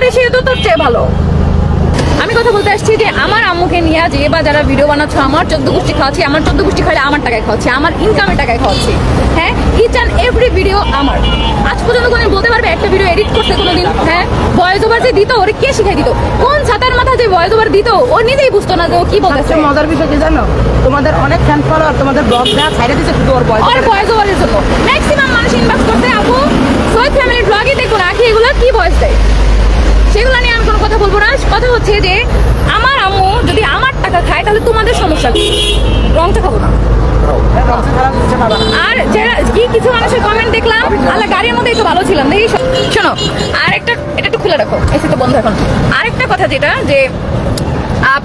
করে সে তো তোর চেয়ে ভালো? আমি কথা বলতে আসছি যে আমার আম্মুকে নিয়ে যে বা যারা ভিডিও বানাচ্ছ আমার চোদ্দ গোষ্ঠী খাওয়াচ্ছি আমার চোদ্দ গোষ্ঠী খাইলে আমার টাকায় খাওয়াচ্ছি আমার ইনকামের টাকায় খাওয়াচ্ছি। হ্যাঁ ইচ অ্যান্ড এভরি ভিডিও আমার। আজ পর্যন্ত কোনো বলতে পারবে একটা ভিডিও এডিট করতে কোনোদিন হ্যাঁ? ভয়েস ওভার যে দিত ওরে কে শিখাই দিত? কোন ছাতার মাথা যে ভয়েস ওভার দিত ও নিজেই বুঝতো না যে ও কি বলতেছে। সবচেয়ে মজার বিষয় কি জানো? তোমাদের অনেক ফ্যান ফলোয়ার তোমাদের ব্লগ দেওয়া ছাইড়ে দিচ্ছে শুধু ওর বয়স ওর ভয়েস ওভারের জন্য। ম্যাক্সিমাম মানুষ ইনবক্স করতে আপু সৈয়দ ফ্যামিলির ব্লগে দেখুন আখি এগুলো কি ভয়েস দেয় সেগুলো নিয়ে আমি কোনো কথা বলব না কথা হচ্ছে যে আমার আম্মু যদি আমার টাকা তোমাদের সমস্যা। রংটা খাব না। আর যারা কি কিছু মানুষের কমেন্ট দেখলাম, আল্লাহ গাড়ির মধ্যেই তো ভালো ছিলাম। দেখি শোনো আর একটা, এটা একটু খুলে রাখো এসে তো বন্ধ এখন। আরেকটা কথা যেটা, যে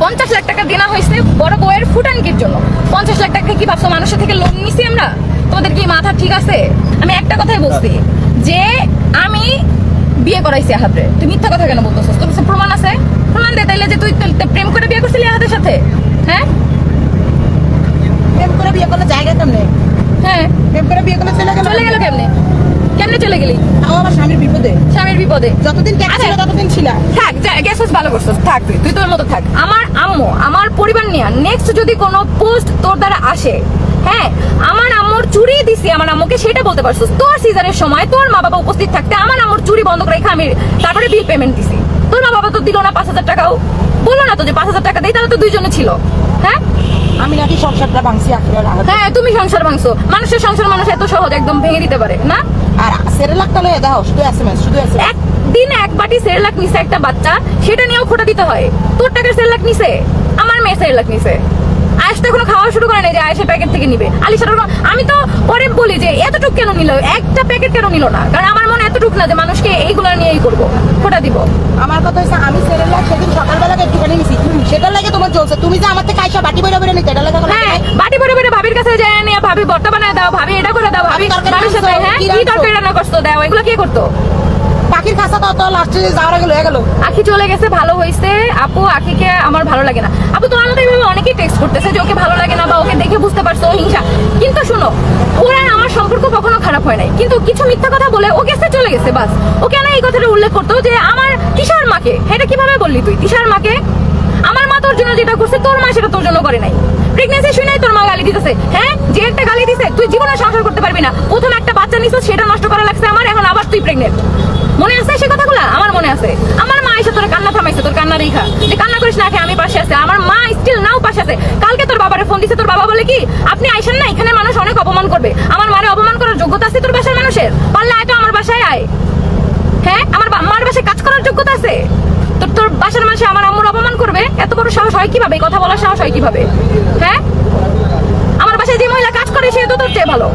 পঞ্চাশ লাখ টাকা দেনা হয়েছে বড় বউয়ের ফুটানকির জন্য। পঞ্চাশ লাখ টাকা কি ভাবছ মানুষের থেকে লোন নিছি আমরা? তোমাদের কি মাথা ঠিক আছে? আমি একটা কথাই বলছি, যে আমি বিয়ে করাইছি আহাবরে তুই মিথ্যা কথা কেন বলতেছিস? তোর প্রমাণ আছে? প্রমাণ দে তাইলে যে তুই প্রেম করে বিয়ে করছিলি আহাদের সাথে হ্যাঁ প্রেম করে বিয়ে করলে জায়গা কেমনে হ্যাঁ প্রেম করে বিয়ে করলে চলে গেল চলে গেল কেমনে? কেমনে চলে গেলি? তাও আমার স্বামীর বিপদে? স্বামীর বিপদে। যতদিন ট্যাক্স ছিল আচ্ছা। ততদিন ছিল। থাক গেছিস ভালো করছিস? থাক তুই তুই তোর মতো থাক। আমার আম্মু আমার পরিবার নিয়ে নেক্সট যদি কোনো পোস্ট তোর দ্বারা আসে হ্যাঁ আমার আম্মুর চুরি দিছি আমার আম্মুকে সেটা বলতে পারছিস? তোর সিজারের সময় তোর মা বাবা উপস্থিত থাকতে আমার আম্মুর চুরি বন্ধ করে রেখে আমি তারপরে বিল পেমেন্ট দিছি। তোর মা বাবা তো দিল না পাঁচ হাজার না যে পাঁচ হাজার টাকা দেয় তাহলে তো দুইজনে ছিল। হ্যাঁ? আমি নাকি সংসারটা ভাঙছি হ্যাঁ তুমি সংসার ভাঙছো। মানুষের সংসার মানুষ এত সহজ একদম ভেঙে দিতে পারে না? আর টাকা দাও শুধু এসএমএস শুধু এসএমএস একদিন এক বাটি নিছে একটা বাচ্চা সেটা নিয়েও খোটা দিতে হয়। তোর টাকার নিছে? আমার মেয়ে নিছে। আয়েশ তো এখনও খাওয়া শুরু করে নাই যে আয়েশের প্যাকেট থেকে নিবে। আলিশার আমি তো পরে বলি যে এতটুক কেন নিল? একটা প্যাকেট কেন নিল না? কারণ আমার মনে এতটুক না যে মানুষকে এইগুলো নিয়েই করব। খোটা দিব। আমার কথা হচ্ছে আমি সেরে লাখ সেদিন সকালবেলা একটুখানি চলছে তুমি যে আমার থেকে আইসা বাটি বইরা বইরা নিতে এটা লাগে হ্যাঁ বাটি ভরে ভরে ভাবির কাছে যায় নিয়ে ভাবি বানায় দাও ভাবি এটা করে দাও ভাবি ভাবির সাথে হ্যাঁ কি তরকারি রান্না করছ দাও এগুলো কে করতো? পাখির খাসা তো তো লাস্টে যাওয়ার গেল গেল। আখি চলে গেছে ভালো হয়েছে আপু আখিকে আমার ভালো লাগে না। আপু মতো এইভাবে অনেকেই টেক্সট করতেছে যে ওকে ভালো লাগে না বা ওকে দেখে বুঝতে পারছ হিংসা। কিন্তু শোনো ওরা আমার সম্পর্ক কখনো খারাপ হয় নাই। কিন্তু কিছু মিথ্যা কথা বলে ও গেছে চলে গেছে বাস। ও কেন এই কথাটা উল্লেখ করতো যে আমার তিশার মাকে, এটা কীভাবে বললি তুই? তিশার মাকে, আমার মা তোর জন্য যেটা করছে, তোর মা সেটা তোর জন্য করে নাই। প্রেগনেন্সি শুনে তোর মা গালি দিতেছে। হ্যাঁ যে একটা গালি দিছে, তুই জীবনে সংসার করতে পারবি না। প্রথম একটা বাচ্চা নিছিস, সেটা নষ্ট করা লাগছে আমার, এখন আবার তুই প্রেগনেন্ট মনে আছে সে কথাগুলো? আমার মনে আছে। আমার মা এসে তোর কান্না থামাইছে, তোর কান্না রেখা। যে কান্না করিস না আমি পাশে আছে। আমার মা স্টিল নাও পাশে আছে। কালকে তোর বাবারে ফোন দিছে, তোর বাবা বলে কি, আপনি আইসেন না? এখানে মানুষ অনেক অপমান করবে। আমার মারে অপমান করার যোগ্যতা আছে তোর বাসার মানুষের পারলে আয় তো আমার বাসায় আয় হ্যাঁ আমার বা- মার বাসায় কাজ করার যোগ্যতা আছে তোর বাসার আমার আম্মুর অপমান করবে? এত বড় সাহস হয় কীভাবে? কথা বলার সাহস হয় কীভাবে? হ্যাঁ? আমার বাসায় যে মহিলা কাজ করে, সে তো তোর চেয়ে ভালো।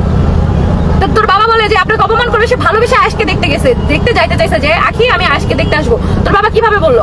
তোর বাবা বলে যে, আপনাকে অপমান করবে, সে ভালোবেসে আজকে দেখতে গেছে। দেখতে যাইতে চাইছে যে, আখি, আমি আজকে দেখতে আসব। তোর বাবা কীভাবে বলল?